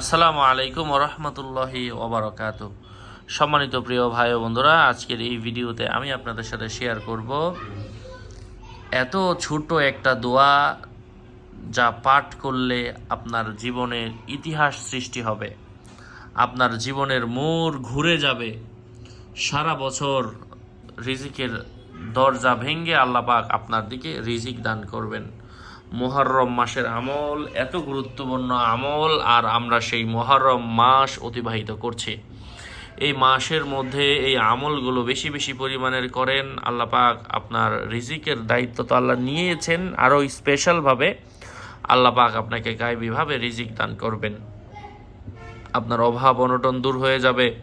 আসসালামু আলাইকুম রহমতুল্লাহি ওবরাকাত সম্মানিত প্রিয় ভাই বন্ধুরা, আজকের এই ভিডিওতে আমি আপনাদের সাথে শেয়ার করব এত ছোট একটা দোয়া যা পাঠ করলে আপনার জীবনের ইতিহাস সৃষ্টি হবে। আপনার জীবনের মোড় ঘুরে যাবে। সারা বছর রিজিকের দরজা ভেঙে আল্লাপাক আপনার দিকে রিজিক দান করবেন। মোহরম মাসের আমল, এত গুরুত্বপূর্ণ আমল আর আমরা সেই মোহরম মাস অতিবাহিত করছি। এই মাসের মধ্যে এই আমলগুলো বেশি বেশি পরিমাণের করেন। আল্লাহ পাক আপনার রিজিকের দায়িত্ব তো আল্লাহ নিয়েছেন, আরও স্পেশালভাবে আল্লাহ পাক আপনাকে গায়েবীভাবে রিজিক দান করবেন। আপনার অভাব অনটন দূর হয়ে যাবে।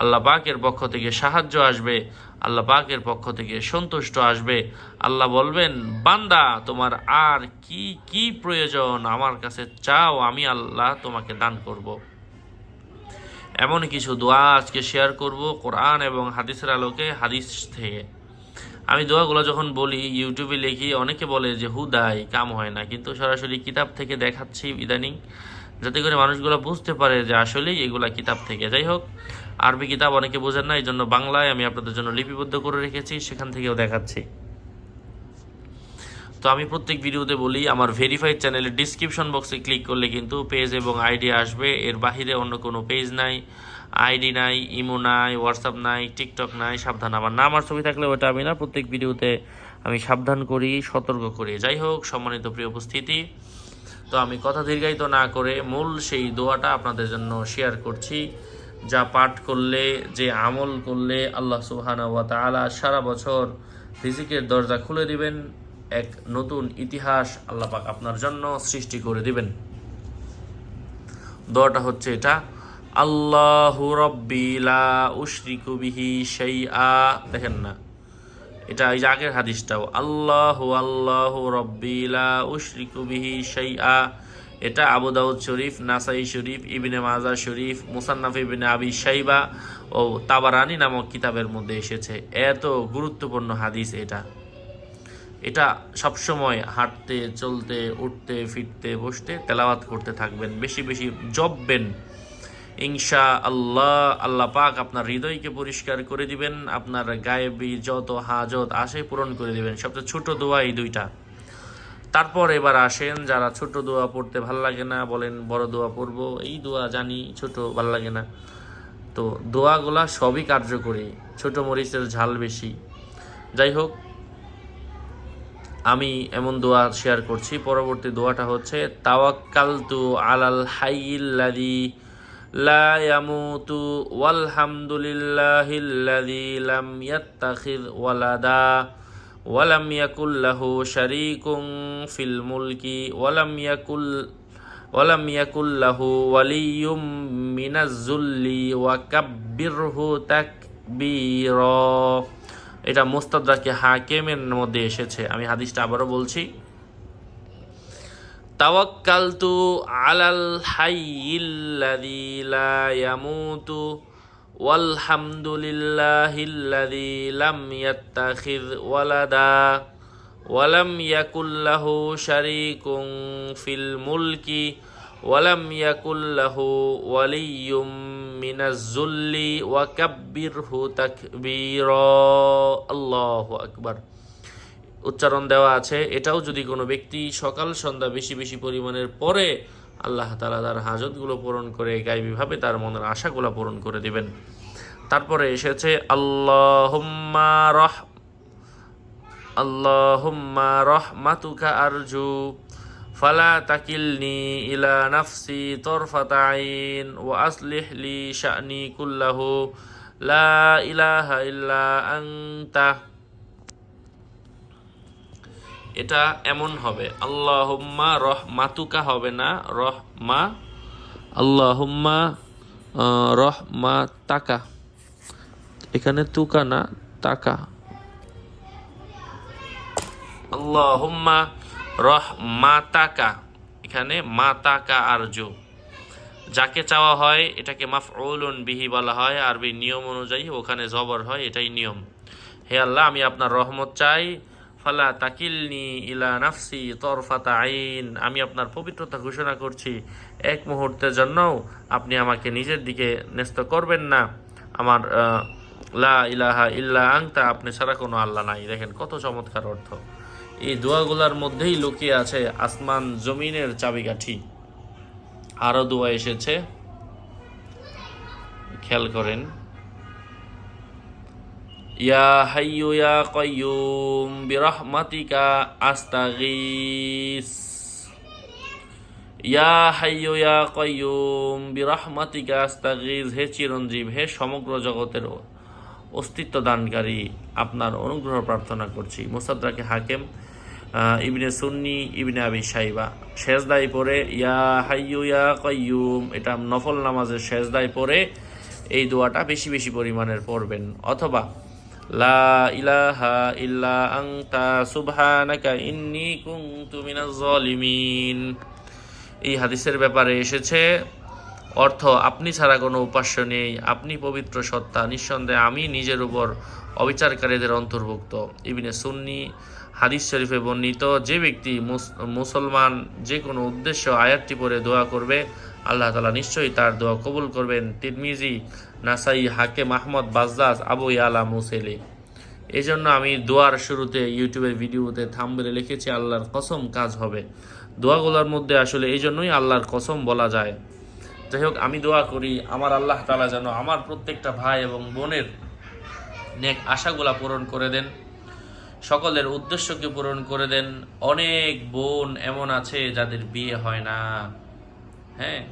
আল্লাহ পাকের পক্ষ থেকে সাহায্য আসবে, আল্লাহ পাকের পক্ষ থেকে সন্তুষ্ট আসবে। আল্লাহ বলবেন, বান্দা, তোমার আর কি কি প্রয়োজন? আমার কাছে চাও, আমি আল্লাহ তোমাকে দান করব। এমন কিছু দোয়া আজকে শেয়ার করব কোরআন এবং হাদিসের আলোকে, হাদিস থেকে। আমি দোয়াগুলো যখন বলি, ইউটিউবে লিখি, অনেকে বলে যে, হুদাই, কাম হয় না। কিন্তু সরাসরি কিতাব থেকে দেখাচ্ছি ইদানিং, যাতে করে মানুষগুলো বুঝতে পারে যে আসলেই এগুলা কিতাব থেকে। যাই হোক আরবি কিতাব অনেকে বোঝেন না এই জন্য বাংলায় আমি আপনাদের জন্য লিপিবদ্ধ করে রেখেছি, সেখান থেকেও দেখাচ্ছি। তো আমি প্রত্যেক ভিডিওতে বলি, আমার ভেরিফাইড চ্যানেলের ডিসক্রিপশন বক্সে ক্লিক করলে কিন্তু পেজ এবং আইডি আসবে। এর বাহিরে অন্য কোনো পেজ নাই আইডি নাই ইমো নাই হোয়াটসঅ্যাপ নাই টিকটক নাই, সাবধান। আমার নাম আর ছবি থাকলে ওটা আমি না, প্রত্যেক ভিডিওতে আমি সাবধান করি, সতর্ক করি। যাই হোক, সম্মানিত প্রিয় উপস্থিতি, তো আমি কথা দীর্ঘায়িত না করে মূল সেই দোয়াটা আপনাদের জন্য শেয়ার করছি। যা পাঠ করলে, যে আমল করলে আল্লাহ সুবহানা ওয়া তাআলা সারা বছর রিজিকের দরজা খুলে দিবেন, এক নতুন ইতিহাস আল্লাহ পাক আপনার জন্য সৃষ্টি করে দিবেন। দোয়াটা হচ্ছে এটা, আল্লাহু রব্বি লা উশরিকু বিহি শাইআ, দেখেন না, এটা এই যে আগের হাদিসটাও, আল্লাহ আল্লাহ রব্বিলা উশরিকু বিহি শাইআ এটা আবু দাউদ শরীফ, নাসাই শরীফ, ইবিনে মাজা শরীফ, মুসান্নাফ ইবিনে আবি শাইবা ও তাবারানি নামক কিতাবের মধ্যে এসেছে। এত গুরুত্বপূর্ণ হাদিস এটা। এটা সবসময় হাঁটতে, চলতে, উঠতে, ফিরতে, বসতে তেলাওয়াত করতে থাকবেন। বেশি বেশি জপবেন। ইনশা আল্লাহ আল্লাহ পাক আপনার হৃদয়কে পরিষ্কার করে দিবেন, আপনার গায়েবী যত হাজত আসে পূরণ করে দিবেন। সবচেয়ে ছোট দোয়া এই দুইটা। তারপর এবার আসেন যারা ছোট দোয়া পড়তে ভালো লাগে না, বলেন বড় দোয়া পড়ব, এই দোয়া জানি ছোট ভালো লাগে না। তো দোয়াগুলা সবই কার্যকরী, ছোট মরিচের ঝাল বেশি। যাই হোক, আমি এমন দোয়া শেয়ার করছি, পরবর্তী দোয়াটা হচ্ছে, তাওয়াক্কালতু আলাল হাইয়িল্লাযী লা ইয়ামুতু ওয়ালহামদুলিল্লাহিল্লাযী লাম ওয়ালাদা। ওয়ালাম ইয়াকুল লাহু শারীকুন ফিল মুলকি ওয়ালাম ইয়াকুল ওয়ালাম ইয়াকুল লাহু ওয়ালিয়্যুম মিনাজ যুল্লি ওয়া কাব্বিরহু তাকবীরা। এটা মোস্তাদরাকে হাকেমের মধ্যে এসেছে। আমি হাদিসটা আবারও বলছি। তাওয়াক্কালতু আলাল হাইয়িল্লাযী লা ইয়ামুতু ওয়ালহামদুলিল্লাহিল্লাযী লাম ইয়াত্তাখিয ওয়ালাদা ওয়ালাম ইয়াকুল লাহু শারীকুন ফিল মুলকি ওয়ালাম ইয়াকুল লাহু ওয়ালিয়্যুম মিনাজ যুল্লি ওয়া কাব্বিরহু তাকবীরা। আল্লাহু আকবার। উচ্চারণ দেওয়া আছে। এটাও যদি কোনো ব্যক্তি সকাল সন্ধ্যা বেশি বেশি পরিমাণের পরে আল্লাহ তালা তার হাজতগুলো পূরণ করে গাইবীভাবে তার মনের আশাগুলো পূরণ করে দিবেন। তারপরে এসেছে, আল্লাহুম্মা রহ আল্লাহুম্মা রহমাতুকা আরজু, ফালা তাকিলনি ইলা নাফসি তরফাতা আইন, ওয়া আসলিহ লি শা'নি কুল্লাহু, লা ইলাহা ইল্লা আনতা। এটা এমন হবে, আল্লাহুম্মা রহমাতুকা হবে না রহ মা আল্লাহুম্মা রহমা তাকা এখানে তুকা না তাকা। আল্লাহুম্মা রহমাতাকা এখানে মা মাতাকা আরজু। যাকে চাওয়া হয় এটাকে মাফ মাফউলুন বিহি বলা হয় আরবি নিয়ম অনুযায়ী ওখানে জবর হয়, এটাই নিয়ম। হে আল্লাহ, আমি আপনার রহমত চাই ফালা তাকিলনি ইলা নাফসি তরফাতা আইন। আমি আপনার পবিত্রতা ঘোষণা করছি, এক মুহূর্তের জন্যও আপনি আমাকে নিজের দিকে ন্যস্ত করবেন না। আমার লা ইলাহা ইল্লা আংতা আপনি ছাড়া কোনো আল্লাহ নাই। দেখেন কত চমৎকার অর্থ। এই দোয়াগুলার মধ্যেই লুকিয়ে আছে আসমান জমিনের চাবিকাঠি। আরও দোয়া এসেছে। খেয়াল করেন। ইয়া হাইয়ু ইয়া কাইয়ুম বিরহমাতিকা আস্তাগীস। ইয়া হাইয়ু ইয়া কাইয়ুম বিরহমাতিকা আস্তাগীস। হে চিরঞ্জীব, হে সমগ্র জগতের অস্তিত্ব দানকারী, আপনার অনুগ্রহ প্রার্থনা করছি। মুসাদ্রাকে হাকেম ইবনে সুন্নি, ইবনে আবি সাইবা। শেষদাই পরে ইয়া হাইয়ু ইয়া কাইয়ুম, এটা নফল নামাজের শেষদাই পরে এই দোয়াটা বেশি বেশি পরিমাণের পড়বেন। অথবা লা ইলাহা ইল্লা আংতা সুবহানাকা ইন্নী কুনতু মিনাজ জালিমিন এই হাদিসের ব্যাপারে এসেছে, অর্থ আপনি ছাড়া কোনো উপাস্য নেই, আপনি পবিত্র সত্তা, নিঃসন্দেহে আমি নিজের উপর অবিচারকারীদের অন্তর্ভুক্ত। ইবিনে সুন্নি হাদিস শরীফে বর্ণিত, যে ব্যক্তি মুস- মুসলমান যে কোনো উদ্দেশ্য আয়াতটি পরে দোয়া করবে আল্লাহ তালা নিশ্চয়ই তার দোয়া কবুল করবেন। তিরমিজি, নাসাই, হাকেম আহমদ বাজদাস আবু ইয়ালা, মুসেলি। এই জন্য আমি দোয়ার শুরুতে ইউটিউবের ভিডিওতে থামবেলে লিখেছি, আল্লাহর কসম কাজ হবে। দোয়াগুলোর মধ্যে আসলে এই জন্যই আল্লাহর কসম বলা যায়। যাই হোক, আমি দোয়া করি, আমার আল্লাহ তালা যেন আমার প্রত্যেকটা ভাই এবং বোনের নেক আশাগুলা পূরণ করে দেন, সকলের উদ্দেশ্যকে পূরণ করে দেন। অনেক বোন এমন আছে যাদের বিয়ে হয় না। হ্যাঁ।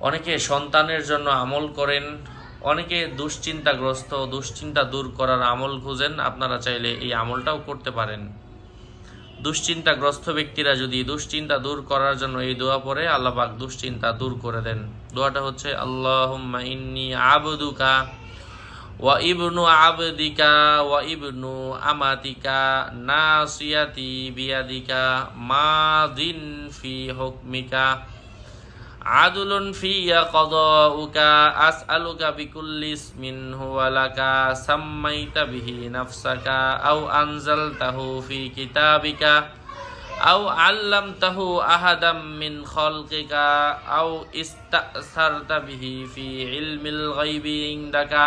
অনেকে সন্তানের জন্য আমল করেন, অনেকে দুশ্চিন্তাগ্রস্ত, দুশ্চিন্তা দূর করার আমল খুঁজেন, আপনারা চাইলে এই আমলটাও করতে পারেন। দুশ্চিন্তাগ্রস্ত ব্যক্তিরা যদি দুশ্চিন্তা দূর করার জন্য এই দোয়া পড়ে আল্লাহবাক দুশ্চিন্তা দূর করে দেন। দোয়াটা হচ্ছে, আল্লাহুম্মা ইন্নি আবদুকা ওয়া ইবনু আবদিকা ওয়া ইবনু আমাতিকা নাসিয়াতি বিয়াদিকা মাদিন ফি হুকমিকা আদুলুন ফিয়া কদাউকা আসআলুকা বিকুল্লি ইসমিন হুয়া লাকা সাম্মাইতা বিহি নাফসাকা আও আনজালতাহু ফি কিতাবিকা আও আল্লামতাহু আহাদাম মিন খালকিকা আও ইস্তাসারতা বিহি ফি ইলমিল গায়বি ইনদাকা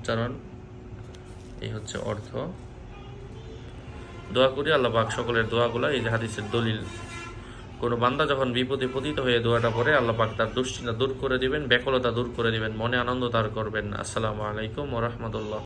উচ্চারণ। এই হচ্ছে অর্থ। দোয়া করি আল্লাহ পাক সকলের দোয়াগুলো, এই হাদিসের দলিল। কোনো বান্দা যখন বিপদে পতিত হয়ে দোয়াটা পড়ে, আল্লাহ পাক তার দুশ্চিন্তা দূর করে দিবেন, ব্যাকুলতা দূর করে দিবেন, মনে আনন্দ তার করবেন আসসালামু আলাইকুম ওরহমতুল্লাহ